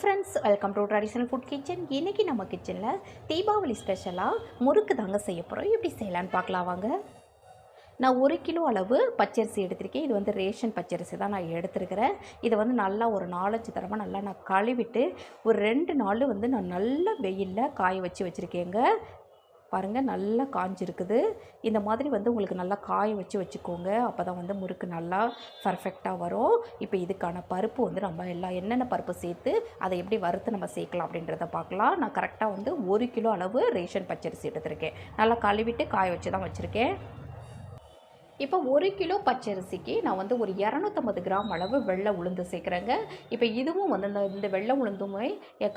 Friends welcome to traditional food kitchen இன்றைக்கி நம்ம கிச்சனில் தீபாவளி ஸ்பெஷலாக முறுக்கு தாங்க செய்ய போகிறோம் எப்படி செய்யலான்னு பார்க்கலாம் வாங்க. நான் ஒரு கிலோ அளவு பச்சரிசி எடுத்திருக்கேன். இது வந்து ரேஷன் பச்சரிசி தான் நான் எடுத்துருக்கிறேன். இதை வந்து நல்லா ஒரு நாலஞ்சு தடவை நல்லா நான் கழுவிட்டு ஒரு ரெண்டு நாள் வந்து நான் நல்ல வெயிலில் காய வச்சு வச்சுருக்கேங்க. பாருங்கள் நல்லா காஞ்சிருக்குது. இந்த மாதிரி வந்து உங்களுக்கு நல்லா காய வச்சு வச்சுக்கோங்க. அப்போ தான் வந்து முறுக்கு நல்லா பர்ஃபெக்டாக வரும். இப்போ இதுக்கான பருப்பு வந்து நம்ம எல்லாம் என்னென்ன பருப்பு சேர்த்து அதை எப்படி வறுத்து நம்ம சேர்க்கலாம் அப்படின்றத பார்க்கலாம். நான் கரெக்டாக வந்து ஒரு கிலோ அளவு ரேஷன் பச்சரிசி எடுத்திருக்கேன். நல்லா கழுவிட்டு காய வச்சு தான் வச்சுருக்கேன். இப்போ ஒரு கிலோ பச்சரிசிக்கு நான் வந்து ஒரு இரநூத்தம்பது கிராம் அளவு வெள்ளை உளுந்து சேர்க்குறேங்க. இப்போ இதுவும் வந்து இந்த இந்த வெள்ளை உளுந்துமே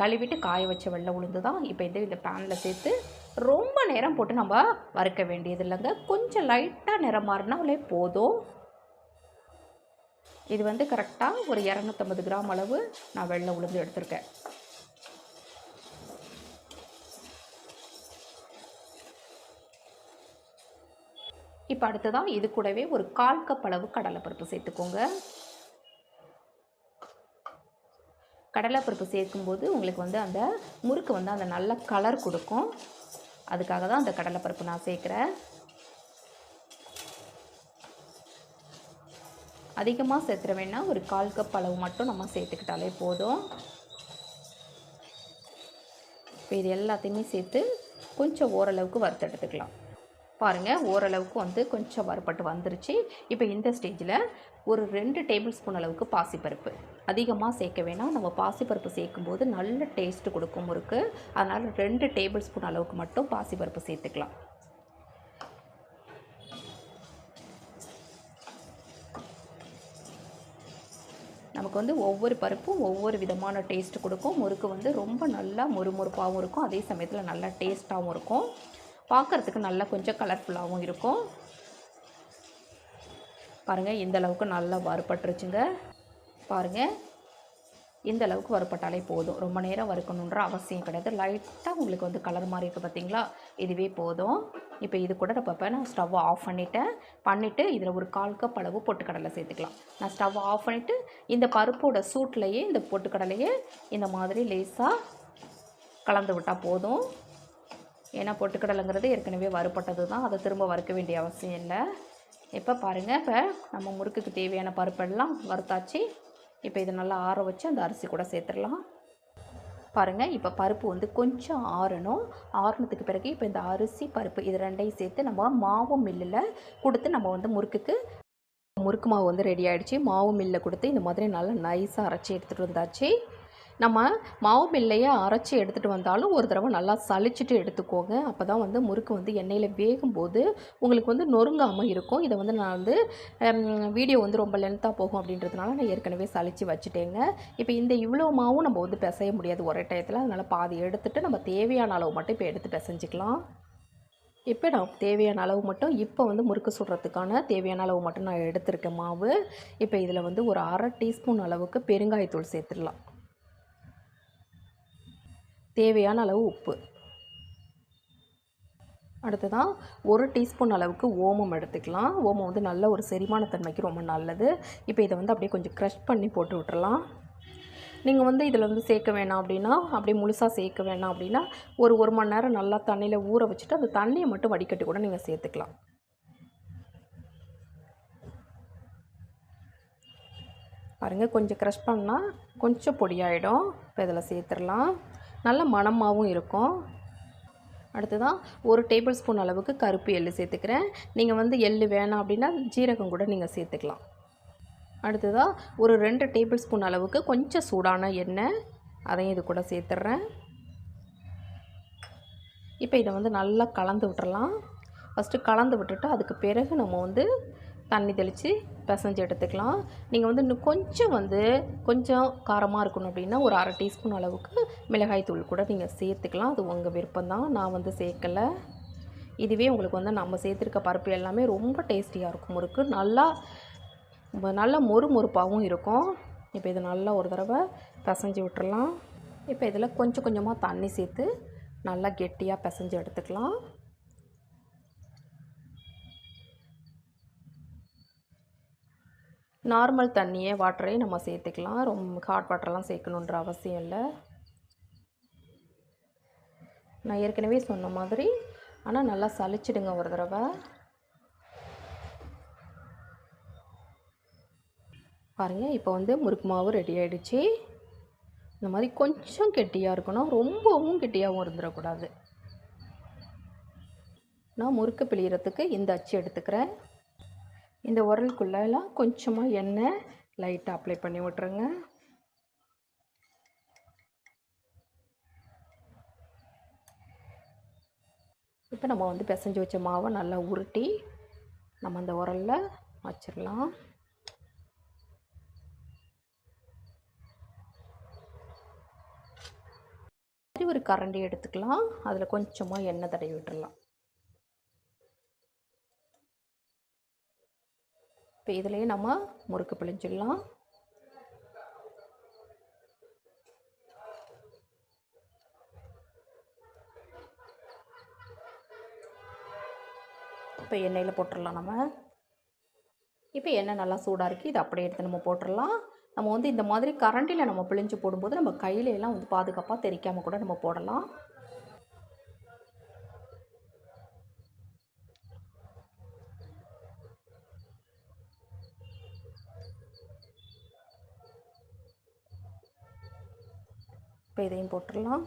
கழுவிட்டு காய வச்ச வெள்ளை உளுந்து தான் இப்போ இந்த இந்த பேனில் சேர்த்து ரொம்ப நேரம் போட்டு நம்ம வறுக்க வேண்டியது இல்லைங்க கொஞ்சம் லைட்டாக நிறம் மாறினாலே போதும். இது வந்து கரெக்டாக ஒரு இரநூத்தம்பது கிராம் அளவு நான் வெள்ளை உளுந்து எடுத்திருக்கேன். இப்போ அடுத்ததாக இது கூடவே ஒரு கால் கப் அளவு கடலைப்பருப்பு சேர்த்துக்கோங்க. கடலைப்பருப்பு சேர்க்கும்போது உங்களுக்கு வந்து அந்த முறுக்கு வந்து அந்த நல்ல கலர் கொடுக்கும். அதுக்காக தான் அந்த கடலைப்பருப்பு நான் சேர்க்குறேன். அதிகமாக சேர்த்துற வேணால் ஒரு கால் கப் அளவு மட்டும் நம்ம சேர்த்துக்கிட்டாலே போதும். இப்போ இது எல்லாத்தையுமே சேர்த்து கொஞ்சம் ஓரளவுக்கு வறுத்தெடுத்துக்கலாம். பாருங்கள் ஓரளவுக்கு வந்து கொஞ்சம் வறுபட்டு வந்துருச்சு. இப்போ இந்த ஸ்டேஜில் ஒரு ரெண்டு டேபிள் ஸ்பூன் அளவுக்கு பாசிப்பருப்பு. அதிகமாக சேர்க்க வேணாம். நம்ம பாசிப்பருப்பு சேர்க்கும்போது நல்ல டேஸ்ட்டு கொடுக்கும் முறுக்கு. அதனால் ரெண்டு டேபிள் ஸ்பூன் அளவுக்கு மட்டும் பாசிப்பருப்பு சேர்த்துக்கலாம். நமக்கு வந்து ஒவ்வொரு பருப்பும் ஒவ்வொரு விதமான டேஸ்ட் கொடுக்கும். முறுக்கு வந்து ரொம்ப நல்லா முறுமுறுப்பாகவும் இருக்கும். அதே சமயத்தில் நல்லா டேஸ்ட்டாகவும் இருக்கும். பார்க்குறதுக்கு நல்லா கொஞ்சம் கலர்ஃபுல்லாகவும் இருக்கும். பாருங்கள் இந்த அளவுக்கு நல்லா வறுபட்டுருச்சுங்க. பாருங்கள் இந்த அளவுக்கு வறுப்பட்டாலே போதும். ரொம்ப நேரம் வறுக்கணுன்ற அவசியம் கிடையாது. லைட்டாக உங்களுக்கு வந்து கலர் மாதிரி இருக்குது பார்த்தீங்களா இதுவே போதும். இப்போ இது கூட இப்போ நான் ஸ்டவ் ஆஃப் பண்ணிவிட்டேன் பண்ணிவிட்டு இதில் ஒரு கால் கப் அளவு பொட்டுக்கடலை சேர்த்துக்கலாம். நான் ஸ்டவ் ஆஃப் பண்ணிவிட்டு இந்த பருப்போட சூட்லேயே இந்த பொட்டுக்கடலையே இந்த மாதிரி லேஸாக கலந்து விட்டால் போதும். ஏன்னா பொட்டுக்கடலைங்கிறது ஏற்கனவே வறுப்பட்டது தான் அதை திரும்ப வறுக்க வேண்டிய அவசியம் இல்லை. இப்போ பாருங்கள் இப்போ நம்ம முறுக்குக்கு தேவையான பருப்பெல்லாம் வறுத்தாச்சு. இப்போ இதை நல்லா ஆற வச்சு அந்த அரிசி கூட சேர்த்துடலாம். பாருங்கள் இப்போ பருப்பு வந்து கொஞ்சம் ஆறணும். ஆறுனதுக்கு பிறகு இப்போ இந்த அரிசி பருப்பு இது ரெண்டையும் சேர்த்து நம்ம மாவு மில்லில் கொடுத்து நம்ம வந்து முறுக்குக்கு முறுக்கு மாவு வந்து ரெடி ஆகிடுச்சு மாவு மில்லில் கொடுத்து இந்த மாதிரி நல்லா நைஸாக அரைச்சி எடுத்துகிட்டு வந்தாச்சு. நம்ம மாவு மில்லையே அரைச்சி எடுத்துகிட்டு வந்தாலும் ஒரு தடவை நல்லா சளிச்சிட்டு எடுத்துக்கோங்க. அப்போ தான் வந்து முறுக்கு வந்து எண்ணெயில் வேகும்போது உங்களுக்கு வந்து நொறுங்காமல் இருக்கும். இதை வந்து நான் வந்து வீடியோ வந்து ரொம்ப லென்த்தாக போகும் அப்படின்றதுனால நான் ஏற்கனவே சளிச்சு வச்சுட்டேங்க. இப்போ இந்த இவ்வளோ மாவும் நம்ம வந்து பிசைய முடியாது. ஒரே டயத்தில் அதனால் பாதி எடுத்துகிட்டு நம்ம தேவையான அளவு மட்டும் இப்போ எடுத்து பிசைஞ்சிக்கலாம். இப்போ நான் தேவையான அளவு மட்டும் இப்போ வந்து முறுக்கு சுடுறதுக்கான தேவையான அளவு மட்டும் நான் எடுத்திருக்கேன் மாவு. இப்போ இதில் வந்து ஒரு அரை டீஸ்பூன் அளவுக்கு பெருங்காயத்தூள் சேர்த்துடலாம். தேவையான அளவு உப்பு. அடுத்ததான் ஒரு டீஸ்பூன் அளவுக்கு ஓமம் எடுத்துக்கலாம். ஓமம் வந்து நல்ல ஒரு செரிமானத்தன்மைக்கு ரொம்ப நல்லது. இப்போ இதை வந்து அப்படியே கொஞ்சம் க்ரஷ் பண்ணி போட்டு விட்டுறலாம். நீங்கள் வந்து இதில் வந்து சேர்க்க வேணாம் அப்படின்னா அப்படியே முழுசாக சேர்க்க வேணாம் அப்படின்னா ஒரு ஒரு மணி நேரம் நல்லா தண்ணியில் ஊற வச்சுட்டு அந்த தண்ணியை மட்டும் வடிகட்டி கூட நீங்கள் சேர்த்துக்கலாம். பாருங்கள் கொஞ்சம் க்ரஷ் பண்ணால் கொஞ்சம் பொடியாயிடும் இப்போ இதில் சேர்த்துடலாம். நல்ல மணமாகவும் இருக்கும். அடுத்ததான் ஒரு டேபிள் ஸ்பூன் அளவுக்கு கருப்பு எள்ளு சேர்த்துக்கிறேன். நீங்கள் வந்து எள் வேணாம் அப்படின்னா ஜீரகம் கூட நீங்கள் சேர்த்துக்கலாம். அடுத்ததாக ஒரு ரெண்டு டேபிள் ஸ்பூன் அளவுக்கு கொஞ்சம் சூடான எண்ணெய். அதையும் இது கூட சேர்த்துட்றேன் இப்போ இதை வந்து நல்லா கலந்து விட்டுறலாம். ஃபஸ்ட்டு கலந்து விட்டுட்டு அதுக்கு பிறகு நம்ம வந்து தண்ணி தெளித்து பிசைஞ்சு எடுத்துக்கலாம். நீங்கள் வந்து இன்னும் கொஞ்சம் வந்து கொஞ்சம் காரமாக இருக்கணும் அப்படின்னா ஒரு அரை டீஸ்பூன் அளவுக்கு மிளகாய் தூள் கூட நீங்கள் சேர்த்துக்கலாம். அது உங்கள் விருப்பம் தான் நான் வந்து சேர்க்கலை. இதுவே உங்களுக்கு வந்து நம்ம சேர்த்துருக்க பருப்பு எல்லாமே ரொம்ப டேஸ்டியாக இருக்கும். முறுக்கு நல்லா நல்லா மொறு மொறுப்பாகவும் இருக்கும். இப்போ இதை நல்லா ஒரு தடவை பிசைஞ்சு விட்டுறலாம். இப்போ இதில் கொஞ்சம் கொஞ்சமாக தண்ணி சேர்த்து நல்லா கெட்டியாக பிசைஞ்சு எடுத்துக்கலாம். நார்மல் தண்ணியே வாட்டரே நம்ம சேர்த்துக்கலாம். ரொம்ப ஹாட் வாட்டர்லாம் சேர்க்கணுன்ற அவசியம் இல்லை. நான் ஏற்கனவே சொன்ன மாதிரி ஆனால் நல்லா சலிச்சிடுங்க ஒரு தடவை. பாருங்கள் இப்போ வந்து முறுக்கு மாவு ரெடி ஆகிடுச்சு இந்த மாதிரி கொஞ்சம் கெட்டியாக இருக்கணும். ரொம்பவும் கெட்டியாகவும் இருந்துடக்கூடாது. நான் முறுக்கு பிழியறதுக்கு இந்த அச்சு எடுத்துக்கிறேன். இந்த உரலுக்குள்ளெல்லாம் கொஞ்சமாக எண்ணெய் லைட்டாக அப்ளை பண்ணி விட்ருங்க இப்போ நம்ம வந்து பிசைஞ்சு வச்ச மாவை நல்லா உருட்டி நம்ம அந்த உரலில் வச்சிடலாம். ஒரு கரண்டி எடுத்துக்கலாம். அதில் கொஞ்சமாக எண்ணெய் தடவி விட்டுடலாம் இப்போ இதுலேயே நம்ம முறுக்கு பிழிஞ்சிடலாம். இப்போ எண்ணெயில் போட்டுடலாம் நம்ம. இப்போ எண்ணெய் நல்லா சூடாக இருக்குது இதை அப்படியே எடுத்து நம்ம போட்டுடலாம். நம்ம வந்து இந்த மாதிரி கரண்டியில் நம்ம பிழிஞ்சு போடும்போது நம்ம கையில எல்லாம் வந்து பாதுகாப்பாக தெரிக்காமல் கூட நம்ம போடலாம். இப்போ இதையும் போட்டுடலாம்.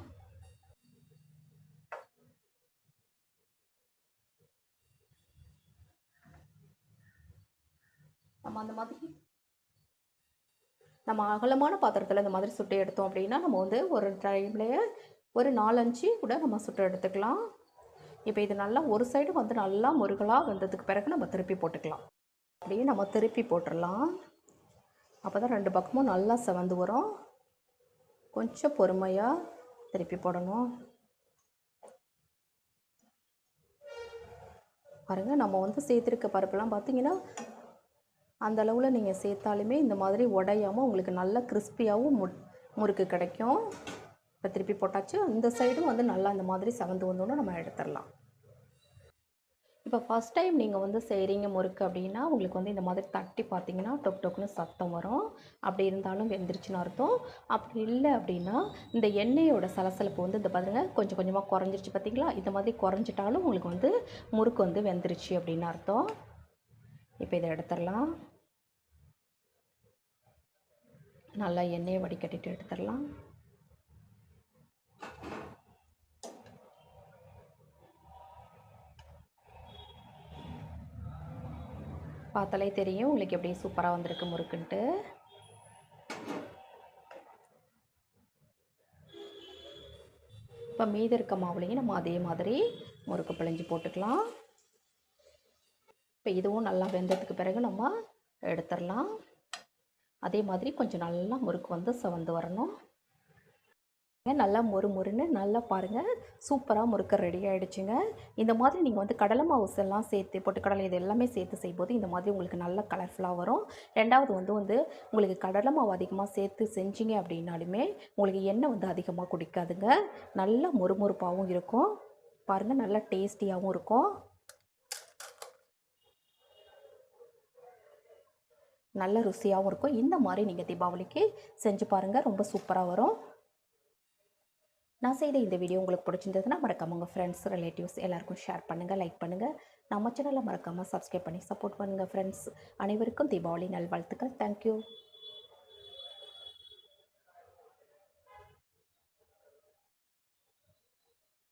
நம்ம அந்த மாதிரி நம்ம அகலமான பாத்திரத்தில் இந்த மாதிரி சுட்டு எடுத்தோம் அப்படின்னா நம்ம வந்து ஒரு டைம்லேயே ஒரு நாலஞ்சு கூட நம்ம சுட்டு எடுத்துக்கலாம். இப்போ இது நல்லா ஒரு சைடு வந்து நல்லா முருகலாக வந்ததுக்கு பிறகு நம்ம திருப்பி போட்டுக்கலாம். அப்படியே நம்ம திருப்பி போட்டுடலாம். அப்போ தான் ரெண்டு பக்கமும் நல்லா செவந்து வரும். கொஞ்சம் பொறுமையாக திருப்பி போடணும். பாருங்கள் நம்ம வந்து சேர்த்துருக்க பருப்பெல்லாம் பார்த்தீங்கன்னா அந்த அளவில் நீங்கள் சேர்த்தாலுமே இந்த மாதிரி உடையாமல் உங்களுக்கு நல்ல கிறிஸ்பியாகவும் மு முறுக்கு கிடைக்கும். இப்போ திருப்பி போட்டாச்சு. இந்த சைடும் வந்து நல்லா இந்த மாதிரி செவந்து வந்தோன்னு நம்ம எடுத்துடலாம். இப்போ ஃபஸ்ட் டைம் நீங்கள் வந்து செய்கிறீங்க முறுக்கு அப்படின்னா உங்களுக்கு வந்து இந்த மாதிரி தட்டி பார்த்தீங்கன்னா டொக் டொக்குன்னு சத்தம் வரும். அப்படி இருந்தாலும் வெந்துருச்சுன்னு அர்த்தம். அப்படி இல்லை அப்படின்னா இந்த எண்ணெயோட சலசலப்பு வந்து இந்த பாருங்க கொஞ்சம் கொஞ்சமாக குறைஞ்சிருச்சு பார்த்தீங்களா? இந்த மாதிரி குறைஞ்சிட்டாலும் உங்களுக்கு வந்து முறுக்கு வந்து வெந்துருச்சு அப்படின்னு அர்த்தம். இப்போ இதை எடுத்துடலாம். நல்லா எண்ணெயை வடிகட்டிட்டு எடுத்துடலாம். பார்த்தாலே தெரியும். உங்களுக்கு எப்படி சூப்பராக வந்திருக்கு முறுக்குன்ட்டு. இப்போ மீதி இருக்க மாவுலையும் நம்ம அதே மாதிரி முறுக்கு பிழிஞ்சு போட்டுக்கலாம். இப்போ இதுவும் நல்லா வெந்ததுக்கு பிறகு நம்ம எடுத்துடலாம். அதே மாதிரி கொஞ்சம் நல்லா முறுக்கு வந்து செவந்து வரணும். நல்லா மொறு மொறுன்னு நல்லா பாருங்கள் சூப்பராக முறுக்க ரெடி ஆகிடுச்சுங்க இந்த மாதிரி நீங்கள் வந்து கடலை மாவு எல்லாம் சேர்த்து பொட்டுக்கடலை இது எல்லாமே சேர்த்து செய்யும்போது இந்த மாதிரி உங்களுக்கு நல்ல கலர்ஃபுல்லாக வரும். ரெண்டாவது வந்து வந்து உங்களுக்கு கடலை மாவு அதிகமாக சேர்த்து செஞ்சீங்க அப்படின்னாலுமே உங்களுக்கு எண்ணெய் வந்து அதிகமாக குடிக்காதுங்க. நல்ல மொறுமொறுப்பாகவும் இருக்கும். பாருங்கள் நல்லா டேஸ்டியாகவும் இருக்கும். நல்ல ருசியாகவும் இருக்கும். இந்த மாதிரி நீங்கள் தீபாவளிக்கு செஞ்சு பாருங்கள் ரொம்ப சூப்பராக வரும். நான் செய்த இந்த வீடியோ உங்களுக்கு பிடிச்சிருந்ததுன்னா மறக்காம உங்கள் ஃப்ரெண்ட்ஸ் ரிலேட்டிவ்ஸ் எல்லாருக்கும் ஷேர் பண்ணுங்கள் லைக் பண்ணுங்கள் நம்ம சேனலை மறக்காமல் சப்ஸ்கிரைப் பண்ணி சப்போர்ட் பண்ணுங்கள் ஃப்ரெண்ட்ஸ் அனைவருக்கும் தீபாவளி நல்வாழ்த்துக்கள். தேங்க்யூ